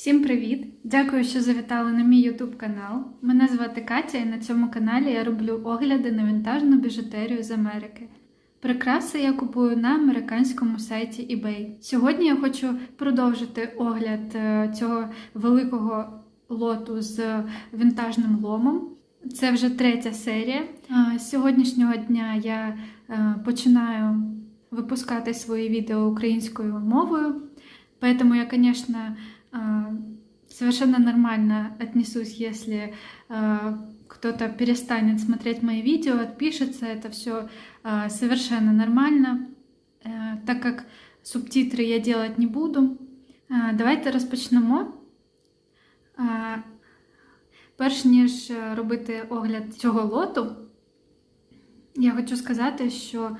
Всім привіт! Дякую, що завітали на мій YouTube канал. Мене звати Катя, і на цьому каналі я роблю огляди на вінтажну біжутерію з Америки. Прикраси я купую на американському сайті eBay. Сьогодні я хочу продовжити огляд е, цього великого лоту з вінтажним ломом. Це вже третя серія. Е, З сьогоднішнього дня я е, починаю випускати свої відео українською мовою. Поэтому я, а, совершенно нормально отнесусь, если а, кто-то перестанет смотреть мои видео, отпишется, это все совершенно нормально, Э, так как субтитры я делать не буду. А, Давайте розпочнемо. А, Перш ніж робити огляд цього лоту, я хочу сказати, що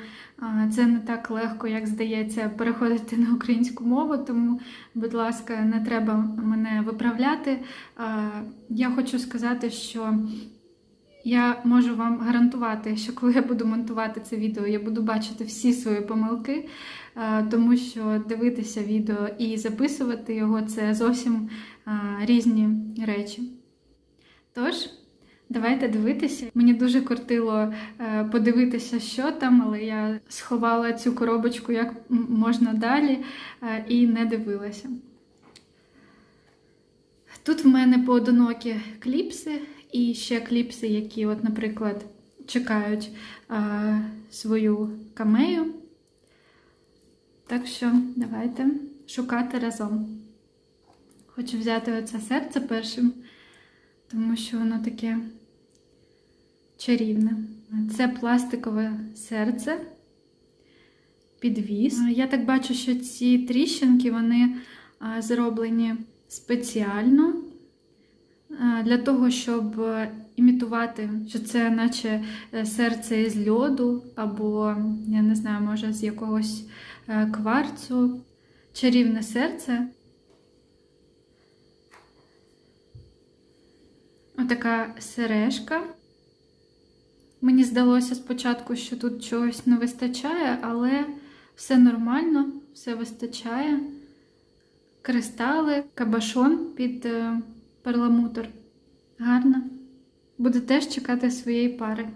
це не так легко, як здається, переходити на українську мову, тому, будь ласка, не треба мене виправляти. Я хочу сказати, що я можу вам гарантувати, що коли я буду монтувати це відео, я буду бачити всі свої помилки, тому що дивитися відео і записувати його це зовсім різні речі. Тож. Давайте дивитися. Мені дуже кортило е, подивитися, що там, але я сховала цю коробочку як можна далі е, і не дивилася. Тут в мене поодинокі кліпси і ще кліпси, які, от, наприклад, чекають е, свою камею. Так що давайте шукати разом. Хочу взяти оце серце першим, тому що воно таке чарівне. Це пластикове серце, підвіз. Я так бачу, що ці тріщинки вони зроблені спеціально для того, щоб імітувати, що це наче е, серце із льоду, або, я не знаю, може, з якогось е, кварцу. Чарівне серце. Отака сережка. Мені здалося спочатку, що тут чогось не вистачає, але все нормально, все вистачає. Кристали, кабашон під е, перламутр. Гарно. Буду теж чекати своєї пари.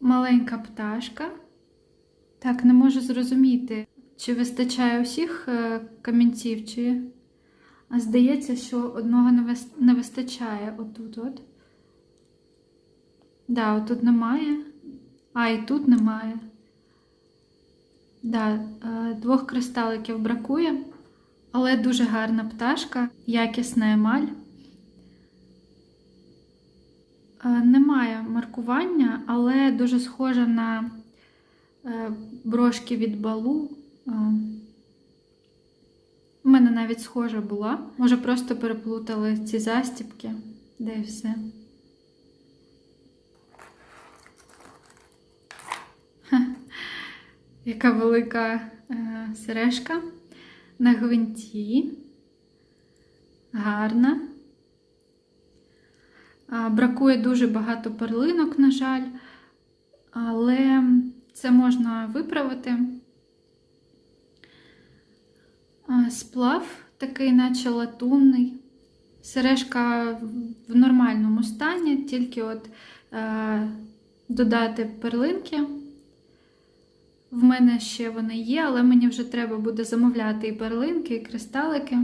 Маленька пташка. Так, не можу зрозуміти, чи вистачає усіх е, камінців, чи. А здається, що одного не вис- не вистачає отут от. Да, отут немає. А, і тут немає. Да, е, двох кристаликів бракує, але дуже гарна пташка, якісна емаль. Е, Немає маркування, але дуже схожа на е, брошки від балу. У мене навіть схожа була. Може, просто переплутали ці застіпки, де і все. Яка велика е, сережка на гвинті. Гарна. Бракує дуже багато перлинок, на жаль, але це можна виправити. Сплав такий, наче латунний. Сережка в нормальному стані, тільки от е, додати перлинки. В мене ще вони є, але мені вже треба буде замовляти і перлинки, і кристалики,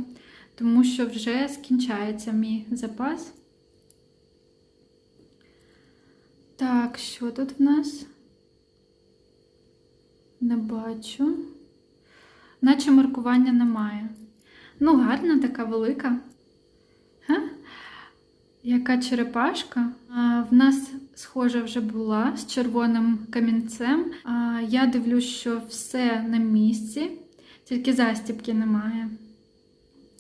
тому що вже скінчається мій запас. Так, що тут в нас? Не бачу. Наче маркування немає. Ну, гарна така велика. Га? Яка черепашка? А, В нас схожа вже була з червоним камінцем. Я дивлюсь, що все на місці, тільки застібки немає.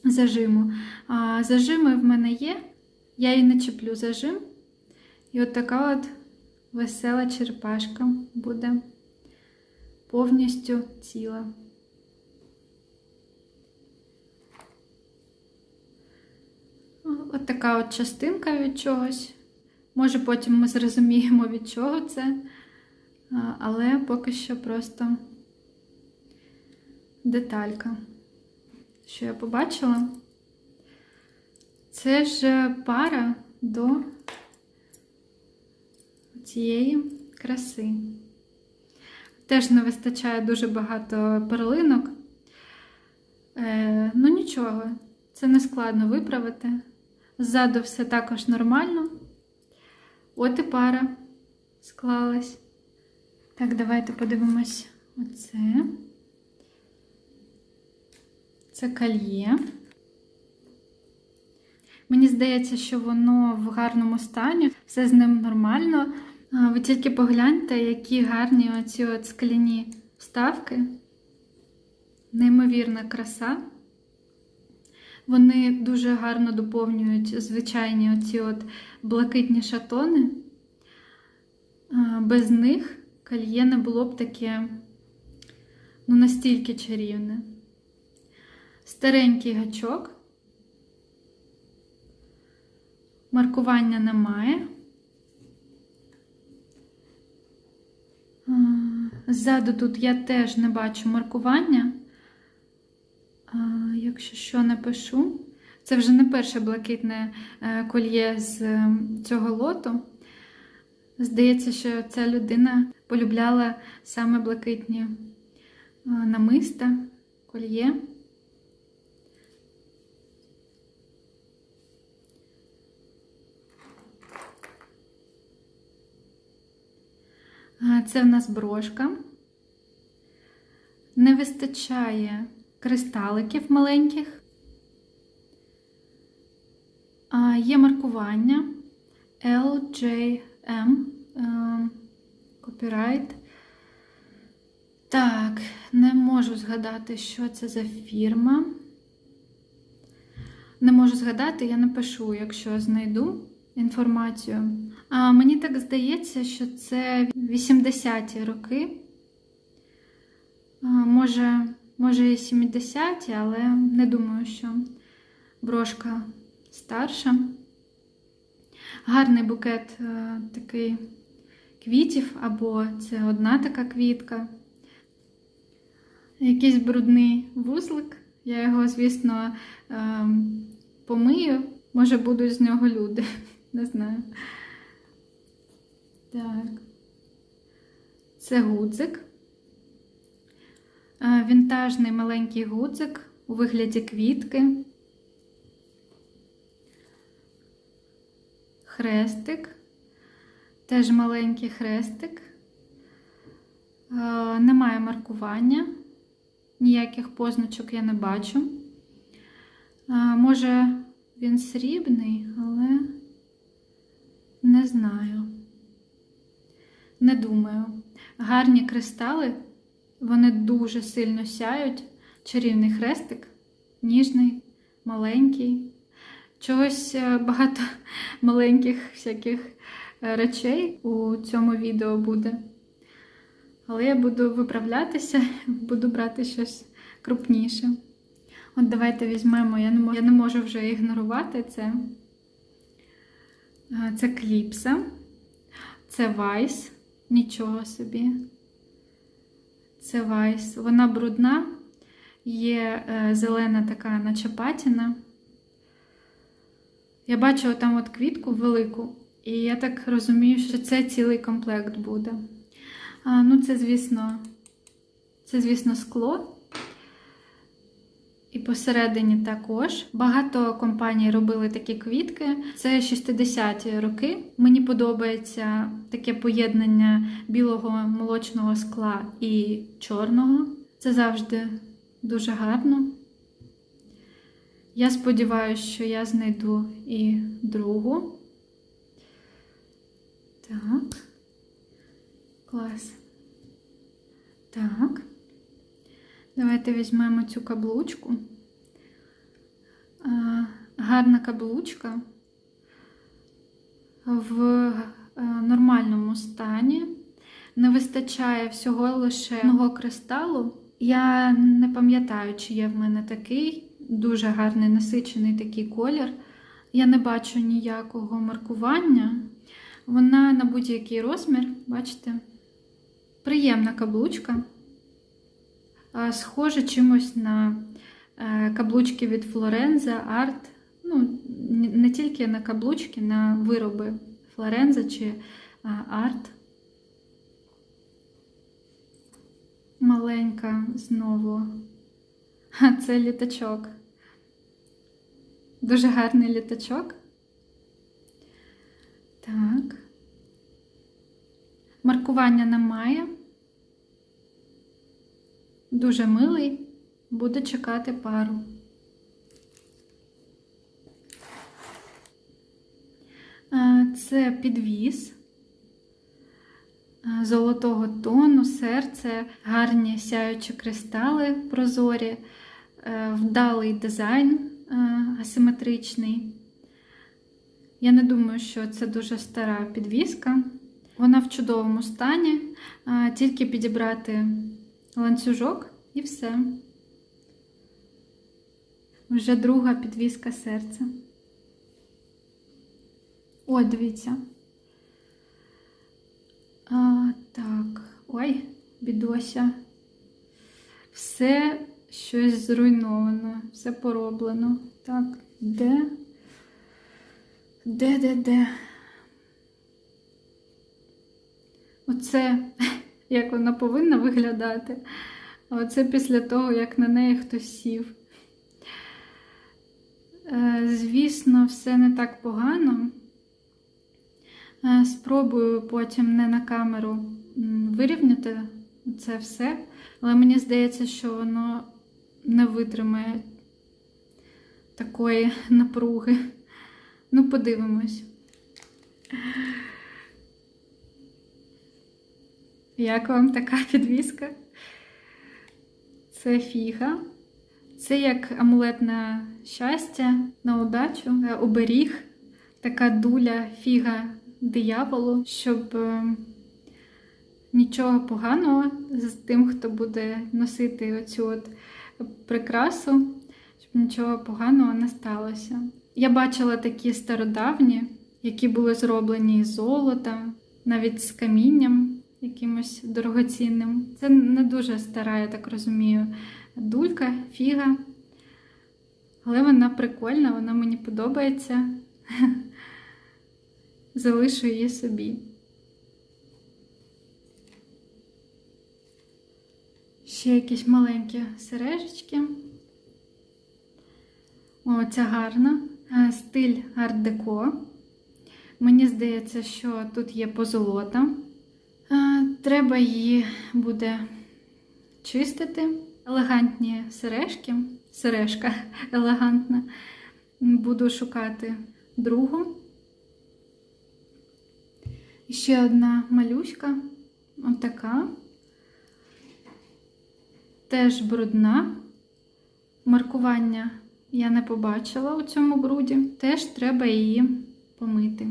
Зажиму. Зажими в мене є, я її не чіплю зажим. І от така от весела черепашка буде повністю ціла. От така от частинка від чогось. Може, потім ми зрозуміємо, від чого це, але поки що просто деталька. що я побачила. Це ж пара до цієї краси. Теж не вистачає дуже багато перлинок. Е, ну нічого, це не складно виправити. Ззаду все також нормально. От і пара склалась. Так, давайте подивимось оце. Це кольє. Мені здається, що воно в гарному стані, все з ним нормально. Ви тільки погляньте, які гарні оці от скляні вставки. Неймовірна краса. Вони дуже гарно доповнюють звичайні оці от блакитні шатони. Без них кольє не було б таке ну, настільки чарівне. Старенький гачок. Маркування немає. Ззаду тут я теж не бачу маркування. Якщо що напишу, це вже не перше блакитне е, кольє з е, цього лоту. Здається, що ця людина полюбляла саме блакитні е, намиста, кольє. Це в нас брошка. Не вистачає кристаликів маленьких. Є маркування LJM е, Copyright. Так, не можу згадати, що це за фірма. Не можу згадати, я напишу, якщо знайду інформацію. А мені так здається, що це 80-ті роки. А, може, може і 70-ті, але не думаю, що брошка старша. Гарний букет е, такий квітів, або це одна така квітка. Якийсь брудний вузлик. Я його, звісно, е, помию. Може, будуть з нього люди. Не знаю. Так. Це гудзик. Е, Вінтажний маленький гудзик у вигляді квітки. Хрестик. Теж маленький хрестик. Е, Немає маркування. Ніяких позначок я не бачу. Е, Може, він срібний, але не знаю. Не думаю. Гарні кристали, вони дуже сильно сяють. Чарівний хрестик, ніжний, маленький. Чогось е, багато маленьких всяких е, речей у цьому відео буде. Але я буду виправлятися, буду брати щось крупніше. От давайте візьмемо, я не можу, я не можу вже ігнорувати це. Е, Це кліпса, це вайс, нічого собі. Це вайс. Вона брудна, є е, зелена така наче патіна. Я бачу там от квітку велику, і я так розумію, що це цілий комплект буде. А, ну, це, звісно, це, звісно, скло. І посередині також. Багато компаній робили такі квітки. Це 60-ті роки. Мені подобається таке поєднання білого молочного скла і чорного. Це завжди дуже гарно. Я сподіваюся, що я знайду і другу. Так. Клас. Так. Давайте візьмемо цю каблучку. Гарна каблучка в е, нормальному стані. Не вистачає всього лише одного кристалу. Я не пам'ятаю, чи є в мене такий дуже гарний насичений такий колір. Я не бачу ніякого маркування. Вона на будь-який розмір, бачите, приємна каблучка. А, Схоже чимось на е, каблучки від Флоренза, Арт. Ну, не тільки на каблучки, на вироби Флоренза чи Арт. Маленька знову. Ха, Це літачок. Дуже гарний літачок. Так. Маркування немає. Дуже милий. Буде чекати пару. Е, Це підвіз е, золотого тону, серце, гарні сяючі кристали прозорі, е, вдалий дизайн асиметричний. Я не думаю, що це дуже стара підвіска. Вона в чудовому стані, тільки підібрати ланцюжок і все. Вже друга підвіска серця. О, дивіться. А, так. Ой, бідося. Все щось зруйновано, все пороблено. Так, де? Де, де, де? Оце як вона повинна виглядати. А оце після того, як на неї хтось сів. Е, Звісно, все не так погано. Е, Спробую потім не на камеру вирівняти це все, але мені здається, що воно не витримає такої напруги. Ну, подивимось. Як вам така підвіска? Це фіга. Це як амулет на щастя, на удачу, е, оберіг, така дуля фіга дияволу, щоб е, нічого поганого з тим, хто буде носити оцю от прикрасу, щоб нічого поганого не сталося. Я бачила такі стародавні, які були зроблені з золота, навіть з камінням якимось дорогоцінним. Це не дуже стара, я так розумію, дулька, фіга. Але вона прикольна, вона мені подобається. Залишу її собі. Ще якісь маленькі сережечки. О, ця гарна. Е, Стиль арт-деко. Мені здається, що тут є позолота. Треба її буде чистити. Елегантні сережки. Сережка елегантна. Буду шукати другу. Ще одна малюська. Отака. Теж брудна. Маркування я не побачила у цьому бруді. Теж треба її помити.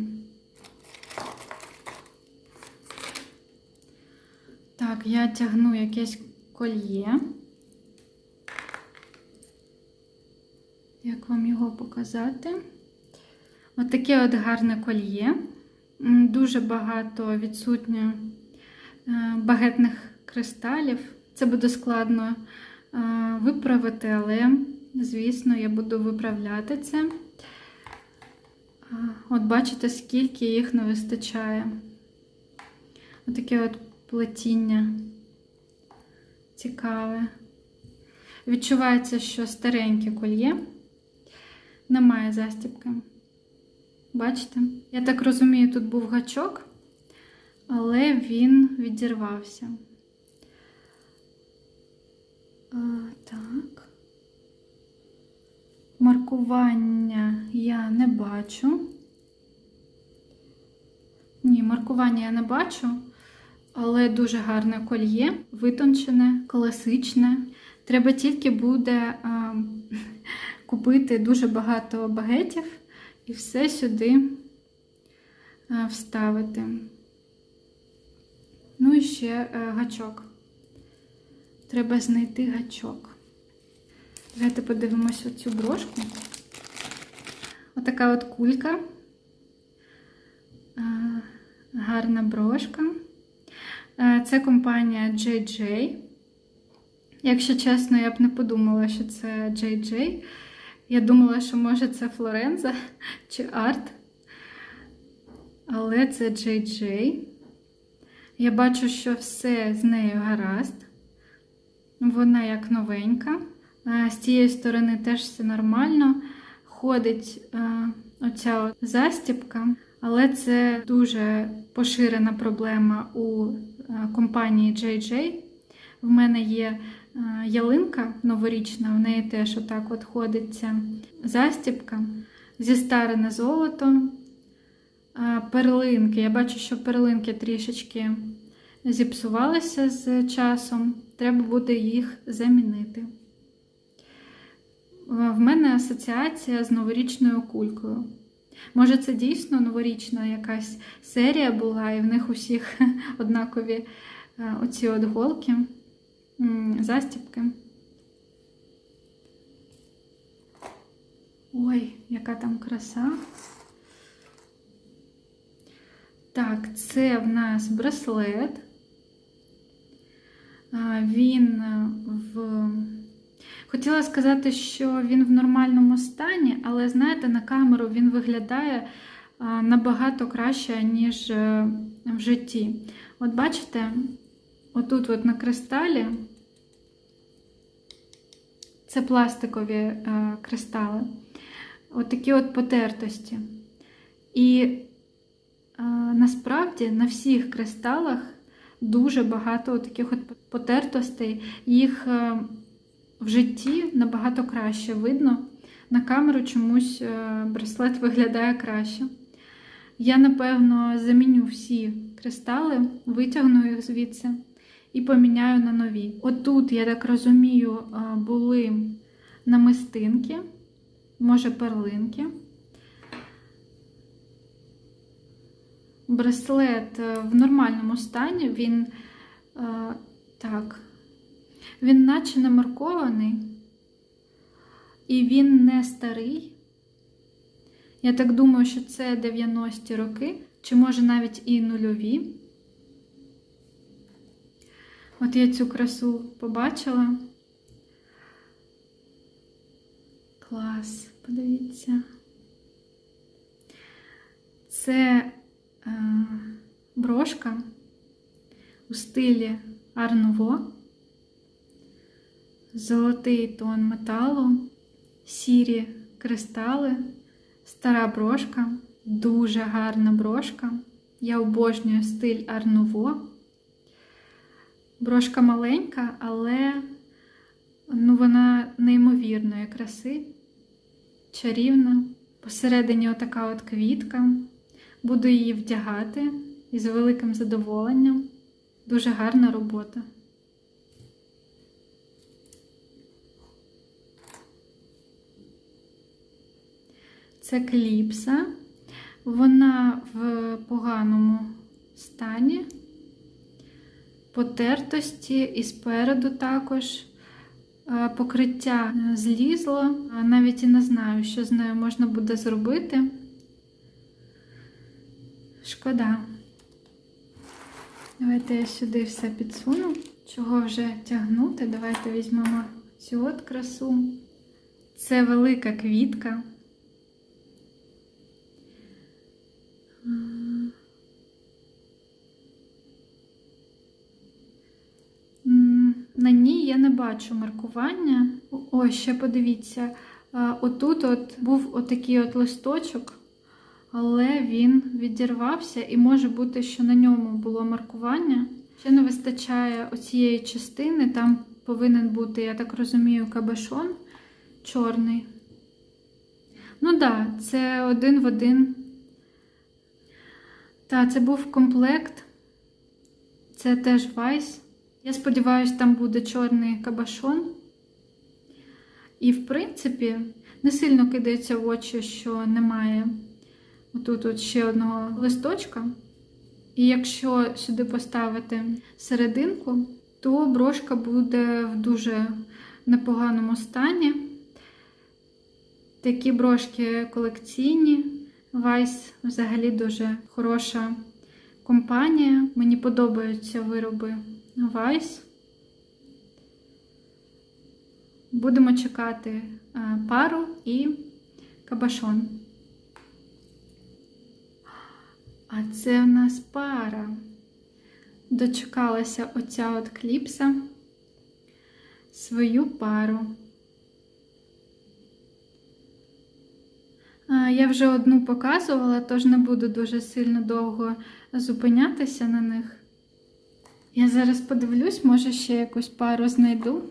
Так, я тягну якесь кольє. Як вам його показати? Отаке от гарне кольє. Дуже багато відсутньо е, багетних кристалів. Це буде складно е, виправити, але, звісно, я буду виправляти це. От бачите, скільки їх не вистачає. Отаке от плетіння цікаве. Відчувається, що стареньке кольє. Немає застібки. Бачите? Я так розумію, тут був гачок, але він відірвався. Так. Маркування я не бачу. Ні, маркування я не бачу, але дуже гарне кольє, витончене, класичне. Треба тільки буде а, купити дуже багато багетів і все сюди а, вставити. Ну і ще е, гачок. Треба знайти гачок. Давайте подивимось оцю брошку. Отака от кулька. А, Гарна брошка. Е, Це компанія JJ. Якщо чесно, я б не подумала, що це Джей. Я думала, що може це Флоренза чи Арт. Але це Джей. Я бачу, що все з нею гаразд. Вона як новенька. З цієї сторони теж все нормально. Ходить е, оця от застібка, але це дуже поширена проблема у е, компанії JJ. В мене є е, ялинка новорічна, в неї теж отак от ходить ця застібка. Зістарене золото. Е, Перлинки. Я бачу, що перлинки трішечки зіпсувалися з часом. Треба буде їх замінити. Е, В мене асоціація з новорічною кулькою. Може, це дійсно новорічна якась серія була, і в них усіх однакові е, оці от голки, м, застібки. Ой, яка там краса. Так, це в нас браслет. Він в. Хотіла сказати, що він в нормальному стані, але знаєте, на камеру він виглядає набагато краще, ніж е, в житті. От бачите, отут от на кристалі це пластикові е, кристали. От от потертості. І е, насправді на всіх кристалах дуже багато таких от потертостей. Їх е, в житті набагато краще видно. На камеру чомусь е, браслет виглядає краще. Я, напевно, заміню всі кристали, витягну їх звідси і поміняю на нові. Отут, я так розумію, е, були намистинки, може перлинки. Браслет е, в нормальному стані, він так, він наче не маркований, і він не старий. Я так думаю, що це 90-ті роки, чи може навіть і нульові. От я цю красу побачила. Клас, подивіться. Це е, брошка у стилі Арнуво, золотий тон металу, сірі кристали, стара брошка, дуже гарна брошка. Я обожнюю стиль Арнуво. Брошка маленька, але ну, вона неймовірної краси, чарівна. Посередині отака от квітка. Буду її вдягати із великим задоволенням. Дуже гарна робота. Це кліпса. Вона в поганому стані, потертості і спереду також. Е, Покриття злізло, навіть і не знаю, що з нею можна буде зробити. Шкода. Давайте я сюди все підсуну. Чого вже тягнути? Давайте візьмемо цю от красу. Це велика квітка. На ній я не бачу маркування. Ось, ще подивіться. Отут от був отакий от листочок, але він відірвався, і може бути, що на ньому було маркування. Ще не вистачає оцієї частини. Там повинен бути, я так розумію, кабешон чорний. Ну так, да, це один в один. Так, це був комплект. Це теж Вайс. Я сподіваюся, там буде чорний кабашон. І, в принципі, не сильно кидається в очі, що немає отут от ще одного листочка. І якщо сюди поставити серединку, то брошка буде в дуже непоганому стані. Такі брошки колекційні. Вайс взагалі дуже хороша компанія. Мені подобаються вироби Вайс. Будемо чекати е, пару і кабашон. А це в нас пара. Дочекалася оця от кліпса свою пару. Я вже одну показувала, тож не буду дуже сильно довго зупинятися на них. Я зараз подивлюсь, може ще якусь пару знайду.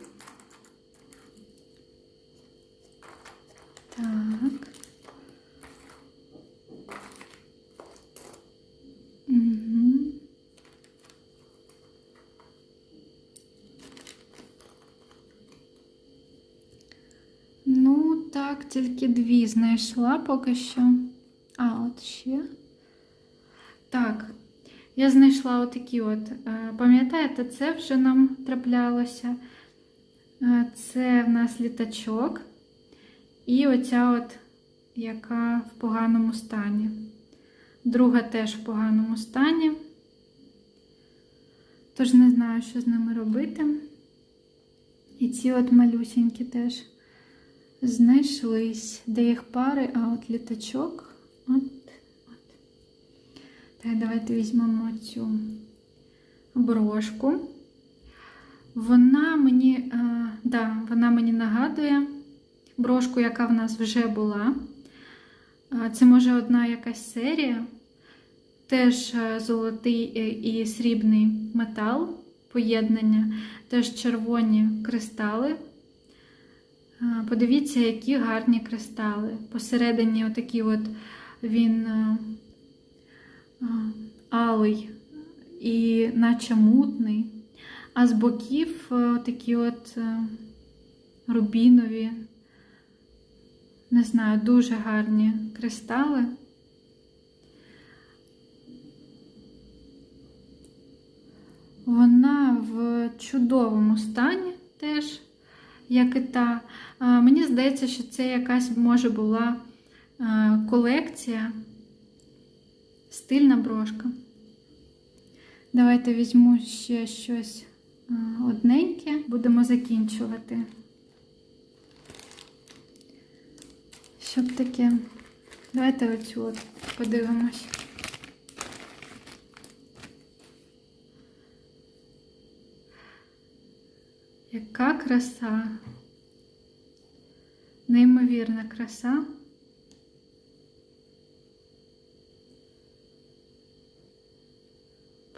Так. Угу. Ну, так, тільки дві знайшла поки що. А, от ще. Так, я знайшла отакі от. е, Пам'ятаєте, це вже нам траплялося. Е, Це в нас літачок. І оця от, яка в поганому стані. Друга теж в поганому стані. Тож не знаю, що з ними робити. І ці от малюсінькі теж знайшлись. Де їх пари, а от літачок. От, от. Так, давайте візьмемо цю брошку. Вона мені, а, да, вона мені нагадує брошку, яка в нас вже була. А, Це може одна якась серія. Теж е, золотий е, і срібний метал поєднання, теж червоні кристали. Подивіться, які гарні кристали. Посередині отакий от він алий і наче мутний, а з боків такі от рубінові, не знаю, дуже гарні кристали. Вона в чудовому стані теж, як і та. Мені здається, що це якась може була колекція, стильна брошка. Давайте візьму ще щось одненьке, будемо закінчувати. Щоб таке. Давайте оцю от подивимось. Яка краса, неймовірна краса.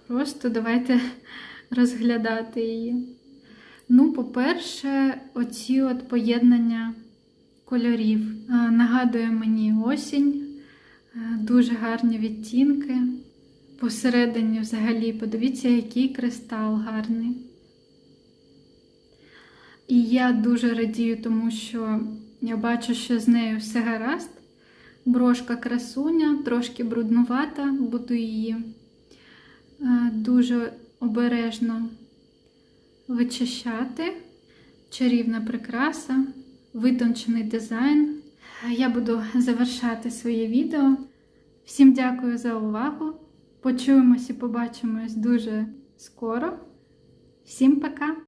Просто давайте розглядати її. Ну, по-перше, оці от поєднання кольорів. Нагадує мені осінь, дуже гарні відтінки. Посередині взагалі, подивіться, який кристал гарний. І я дуже радію, тому що я бачу, що з нею все гаразд. Брошка красуня, трошки бруднувата, буду її е, дуже обережно вичищати. Чарівна прикраса, витончений дизайн. Я буду завершати своє відео. Всім дякую за увагу. Почуємось і побачимось дуже скоро. Всім пока!